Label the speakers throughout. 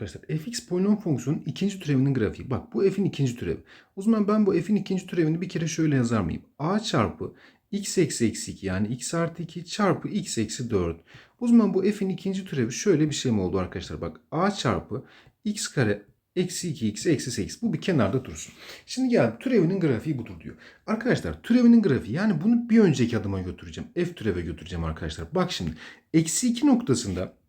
Speaker 1: arkadaşlar fx polinom fonksiyonun ikinci türevinin grafiği. Bak bu f'in ikinci türevi. O zaman ben bu f'in ikinci türevini bir kere şöyle yazar mıyım? a çarpı x eksi eksi 2 yani x artı 2 çarpı x eksi 4. O zaman bu f'in ikinci türevi şöyle bir şey mi oldu arkadaşlar? Bak a çarpı x kare eksi 2x eksi 8. Bu bir kenarda dursun. Şimdi gel türevinin grafiği budur diyor. Arkadaşlar türevinin grafiği yani bunu bir önceki adıma götüreceğim. F türeve götüreceğim arkadaşlar. Bak şimdi eksi 2 noktasında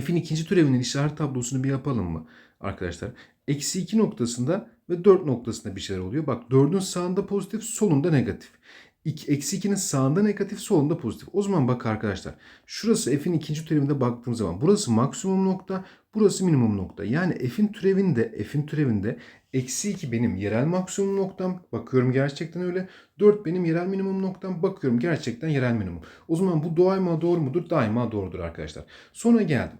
Speaker 1: f'in ikinci türevinin işaret tablosunu bir yapalım mı arkadaşlar? Eksi 2 noktasında ve 4 noktasında bir şeyler oluyor. Bak 4'ün sağında pozitif solunda negatif. Eksi 2'nin sağında negatif solunda pozitif. O zaman bak arkadaşlar şurası f'in ikinci türevinde baktığım zaman burası maksimum nokta burası minimum nokta. Yani f'in türevinde f'in türevinde eksi 2 benim yerel maksimum noktam. Bakıyorum gerçekten öyle. 4 benim yerel minimum noktam. Bakıyorum gerçekten yerel minimum. O zaman bu daima doğru mudur? Daima doğrudur arkadaşlar. Sonra geldim.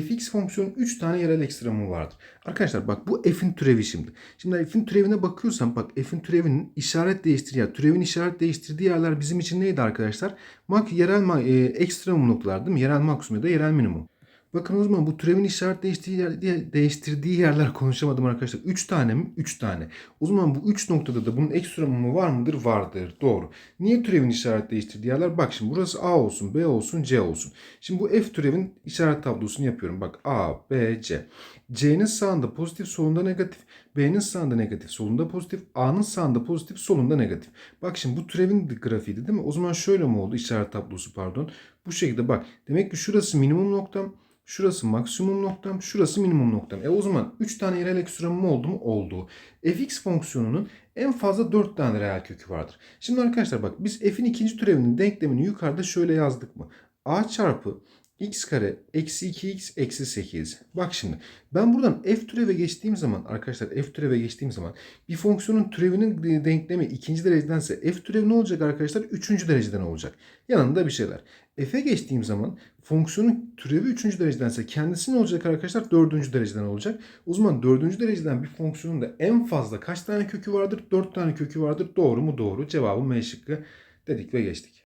Speaker 1: Fx fonksiyonun 3 tane yerel ekstremum vardır. Arkadaşlar bak bu f'in türevi şimdi. Şimdi f'in türevine bakıyorsam bak f'in türevinin işaret değiştirdiği yer, türevin işaret değiştirdiği yerler bizim için neydi arkadaşlar? Mak yerel ma- e, ekstremum noktalar değil mi? Yerel maksimum ya da yerel minimum. Bakın o zaman bu türevin işaret değiştirdiği, yer, değiştirdiği yerler konuşamadım arkadaşlar. 3 tane mi? 3 tane. O zaman bu 3 noktada da bunun ekstremumu var mıdır? Vardır. Doğru. Niye türevin işaret değiştirdiği yerler? Bak şimdi burası A olsun, B olsun, C olsun. Şimdi bu F türevin işaret tablosunu yapıyorum. Bak A, B, C. C'nin sağında pozitif, solunda negatif. B'nin sağında negatif, solunda pozitif. A'nın sağında pozitif, solunda negatif. Bak şimdi bu türevin grafiğiydi değil mi? O zaman şöyle mi oldu? İşaret tablosu pardon. Bu şekilde bak. Demek ki şurası minimum noktam. Şurası maksimum noktam, şurası minimum noktam. E o zaman 3 tane yerel ekstremum oldu mu? Oldu. fx fonksiyonunun en fazla 4 tane reel kökü vardır. Şimdi arkadaşlar bak biz f'in ikinci türevinin denklemini yukarıda şöyle yazdık mı? a çarpı x kare eksi 2x eksi 8. Bak şimdi ben buradan f türeve geçtiğim zaman arkadaşlar f türeve geçtiğim zaman bir fonksiyonun türevinin denklemi ikinci derecedense f türevi ne olacak arkadaşlar? Üçüncü dereceden olacak. Yanında bir şeyler. F'e geçtiğim zaman fonksiyonun türevi 3. derecedense kendisi ne olacak arkadaşlar? 4. dereceden olacak. O zaman 4. dereceden bir fonksiyonun da en fazla kaç tane kökü vardır? 4 tane kökü vardır. Doğru mu? Doğru. Cevabı M şıkkı dedik ve geçtik.